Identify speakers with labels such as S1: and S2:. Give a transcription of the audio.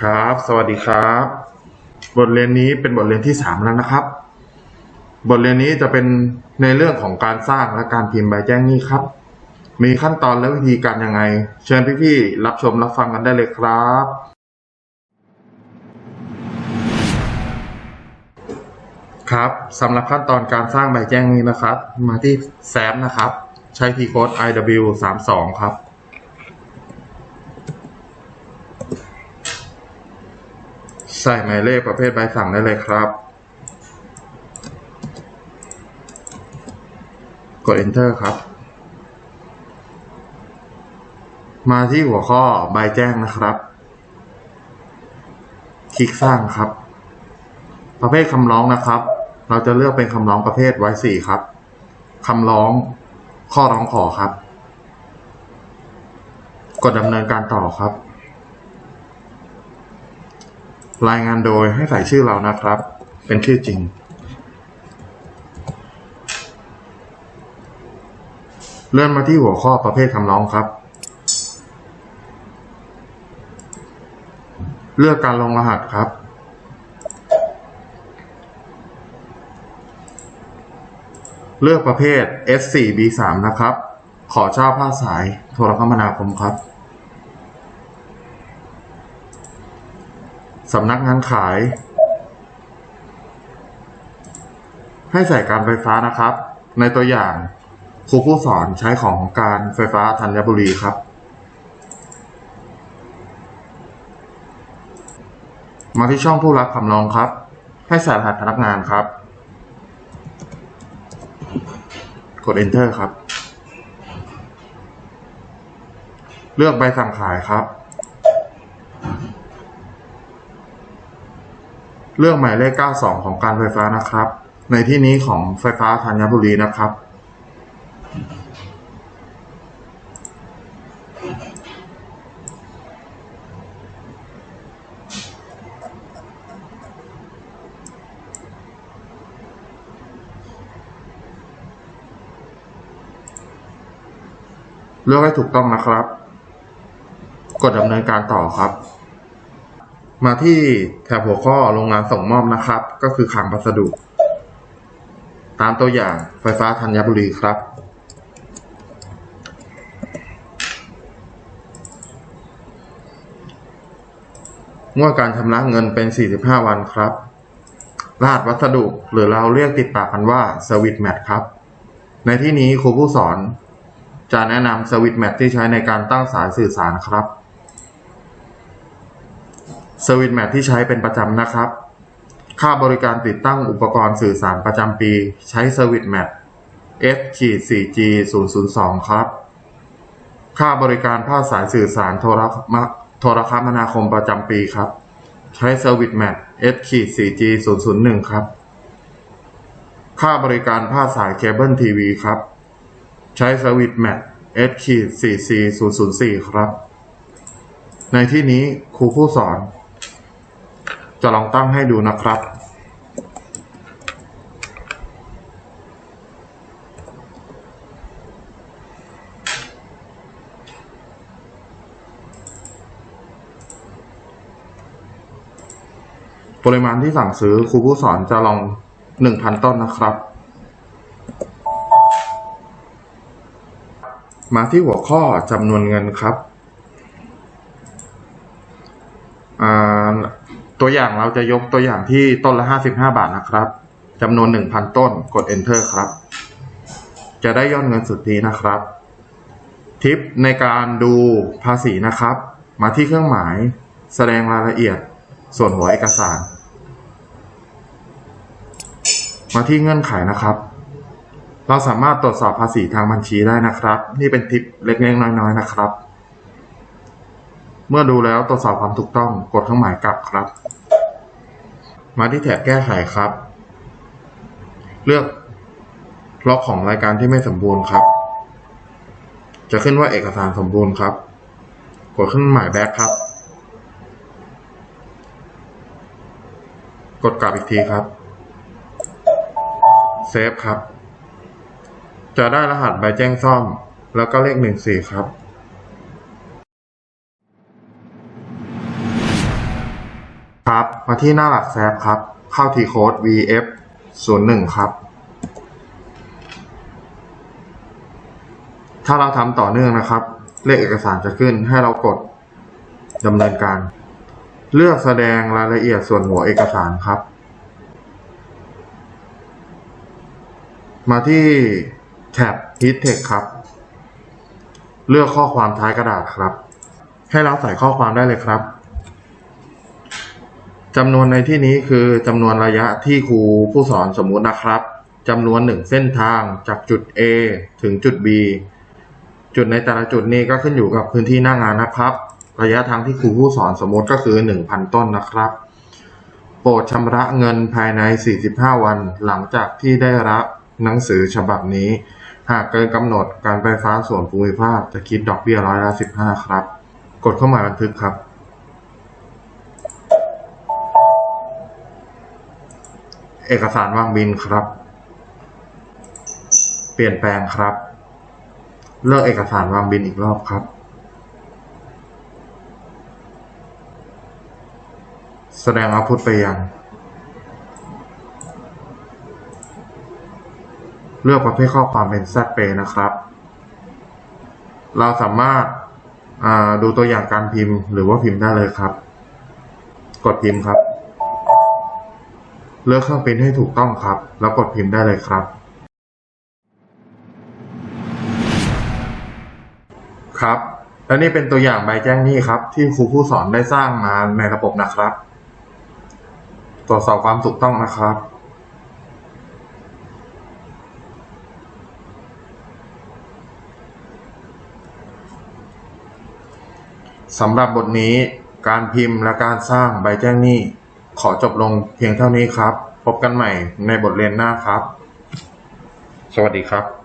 S1: ครับ สวัสดีครับ บทเรียนนี้เป็นบทเรียนที่สามแล้วนะครับ บทเรียนนี้จะเป็นในเรื่องของการสร้างและการพิมพ์ใบแจ้งหนี้ครับ มีขั้นตอนและวิธีการยังไง เชิญพี่ๆรับชมรับฟังกันได้เลยครับ ครับสำหรับขั้นตอนการสร้างใบแจ้งหนี้นะครับ มาที่แซมนะครับ ใช้ทีโค้ด IW 3 2 ครับ ใส่หมายเลขประเภทใบสั่งได้เลยครับ กด enter ครับ มาที่หัวข้อใบแจ้งนะครับ คลิกสร้างครับ ประเภทคำร้องนะครับ เราจะเลือกเป็นคำร้องประเภทไว้สี่ครับคำร้อง ข้อร้องขอครับ กดดำเนินการต่อครับ รายงานโดยให้ใส่ชื่อเรานะครับ เป็นชื่อจริง เลื่อนมาที่หัวข้อประเภทคำร้องครับ เลือกการลงรหัสครับ เลือกประเภท S4 B3 นะครับ ขอเช่าผ้าสายโทรคมนาคมครับ สำนักงานขาย ให้ใส่การไฟฟ้านะครับ ในตัวอย่างครูผู้สอนใช้ของการไฟฟ้าธัญบุรีครับ มาที่ช่องผู้รับคำร้องครับ ให้ใส่รหัสพนักงานครับ กด enter ครับ เลือกใบสั่งขายครับ เลือกหมายเลข 92 ของการไฟฟ้านะครับ ในที่นี้ของไฟฟ้าธัญบุรีนะครับ เลือกให้ถูกต้องนะครับ กดดำเนินการต่อครับ มาที่แถบหัวข้อโรงงานส่งมอบนะครับ ก็คือคลังพัสดุ ตามตัวอย่างไฟฟ้าธัญบุรีครับ งวดการชำระเงินเป็น 45 วันครับรหัสวัสดุหรือเราเรียกติดปากกันว่าสวิตแมทครับ ในที่นี้ครูผู้สอน จะแนะนำสวิตแมทที่ใช้ในการตั้งสายสื่อสารครับ สวิตแมทที่ใช้เป็นประจำนะครับ ค่าบริการติดตั้งอุปกรณ์สื่อสารประจำปีใช้สวิตแมท F4G 002 ครับ ค่าบริการภาคสายสื่อสารโทรคมโทรคมนาคมประจำปีครับ ใช้สวิตแมท S4G 001 ครับ ค่าบริการภาคสายเคเบิลทีวีครับ ใช้สวิตแมท S4C 004 ครับ ในที่นี้ครูผู้สอน จะลองตั้งให้ดูนะครับ ปริมาณที่สั่งซื้อครูผู้สอนจะลอง 1,000 ต้นนะครับ มาที่หัวข้อจำนวนเงินครับอ่า ตัวอย่างเราจะยกตัวอย่างที่ต้นละ 55 บาทนะครับจำนวน 1,000 ต้นกด enter ครับ จะได้ยอดเงินสุทธินะครับ ทิปในการดูภาษีนะครับ มาที่เครื่องหมายแสดงรายละเอียดส่วนหัวเอกสาร มาที่เงื่อนไขนะครับ เราสามารถตรวจสอบภาษีทางบัญชีได้นะครับ นี่เป็นทิปเล็กๆน้อยๆนะครับ เมื่อดูแล้วตรวจสอบความถูกต้องกดเครื่องหมายกลับครับ มาที่แถบแก้ไขครับ เลือกล็อกของรายการที่ไม่สมบูรณ์ครับ จะขึ้นว่าเอกสารสมบูรณ์ครับ กดเครื่องหมายแบ็คครับ กดกลับอีกทีครับ เซฟครับ จะได้รหัสใบแจ้งซ่อม แล้วก็เลขหนึ่งสี่ครับ ครับ มาที่หน้าหลักแซฟครับ เข้าทีโค้ด VF 0 1ครับ ถ้าเราทำต่อเนื่องนะครับ เลขเอกสารจะขึ้นให้เรากดดำเนินการ เลือกแสดงรายละเอียดส่วนหัวเอกสารครับ มาที่แท็บ Heat Text ครับ เลือกข้อความท้ายกระดาษครับ ให้เราใส่ข้อความได้เลยครับ จำนวนในที่นี้คือจำนวนระยะที่ครูผู้สอนสมมุตินะครับจำนวนหนึ่งเส้นทางจากจุด A ถึงจุด B จุดในแต่ละจุดนี้ก็ขึ้นอยู่กับพื้นที่หน้างานนะครับ ระยะทางที่ครูผู้สอนสมมติก็คือ 1,000 ต้นนะครับ โปรดชำระเงินภายใน 45 วันหลังจากที่ได้รับหนังสือฉบับนี้ หากเกินกำหนดการไฟฟ้าส่วนภูมิภาคจะคิดดอกเบี้ยร้อยละ15 ครับ กดเข้ามาบันทึกครับ เอกสารวางบินครับ เปลี่ยนแปลงครับ เลือกเอกสารวางบินอีกรอบครับ แสดงอาพุทไปยัง เลือกประเภทข้อความเป็น z p a y นะครับ เราสามารถาดูตัวอย่างการพิมพ์หรือว่าพิมพ์ได้เลยครับ กดพิมพ์ครับ เลือกเครื่องพิมพ์ให้ถูกต้องครับ แล้วกดพิมพ์ได้เลยครับ ครับ และนี่เป็นตัวอย่างใบแจ้งหนี้ครับ ที่ครูผู้สอนได้สร้างมาในระบบนะครับ ตรวจสอบความถูกต้องนะครับสำหรับบทนี้การพิมพ์และการสร้างใบแจ้งหนี้ ขอจบลงเพียงเท่านี้ครับ พบกันใหม่ในบทเรียนหน้าครับ สวัสดีครับ